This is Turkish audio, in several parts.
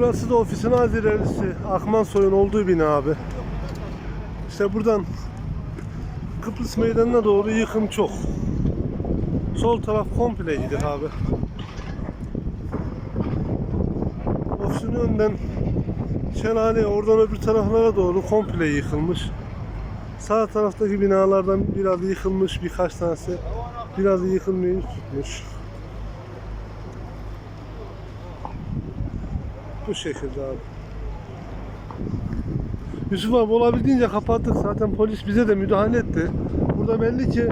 Burası da ofisin azirelisi. Akman Soy'un olduğu bina abi. İşte buradan Kıbrıs Meydanı'na doğru yıkım çok. Sol taraf komple gidik abi. Ofisin önden şelale oradan öbür taraflara doğru komple yıkılmış. Sağ taraftaki binalardan biraz yıkılmış birkaç tanesi. Biraz yıkılmayı Bu şekilde abi. Yusuf abi olabildiğince kapattık. Zaten polis bize de müdahale etti. Burada belli ki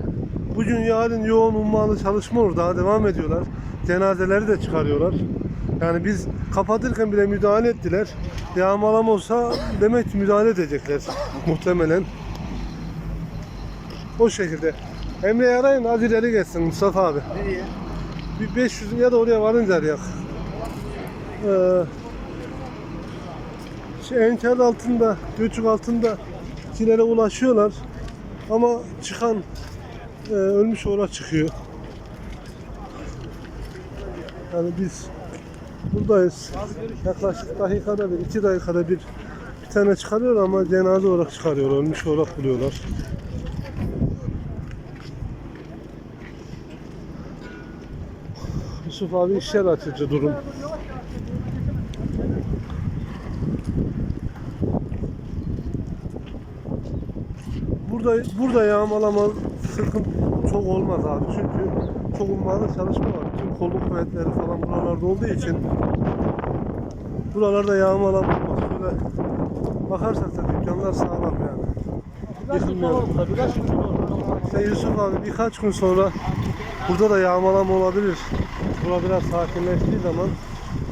bugün yarın yoğun ummalı çalışma olur. Daha devam ediyorlar. Cenazeleri de çıkarıyorlar. Yani biz kapatırken bile müdahale ettiler. Yağmalama olsa demek ki müdahale edecekler muhtemelen. O şekilde. Emre'yi arayın az ileri geçsin Mustafa abi. Nereye? Bir 500 ya da oraya varınca arayak. Ee, şey, enkaz altında, göçük altında kilere ulaşıyorlar. Ama çıkan e, ölmüş olarak çıkıyor. Yani biz buradayız. Yaklaşık dakikada bir, iki dakikada bir bir tane çıkarıyor ama cenaze olarak çıkarıyor, ölmüş olarak buluyorlar. Yusuf abi işler açıcı durum. Burada burada yağmalama sıkıntı çok olmaz abi çünkü çok ummalı çalışma var. Bütün kolluk kuvvetleri falan buralarda olduğu için buralarda yağmalama olmaz. Şöyle bakarsak da dükkanlar sağlam yani. Yıkılmıyor. İşte Yusuf abi birkaç gün sonra burada da yağmalama olabilir. Bura biraz sakinleştiği zaman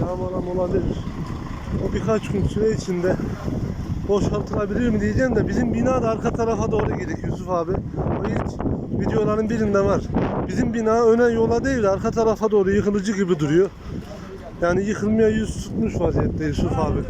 yağmalama olabilir. O birkaç gün süre içinde boşaltılabilir mi diyeceğim de bizim bina da arka tarafa doğru gidik Yusuf abi. O ilk videoların birinde var. Bizim bina öne yola değil de arka tarafa doğru yıkılıcı gibi duruyor. Yani yıkılmaya yüz tutmuş vaziyette Yusuf abi.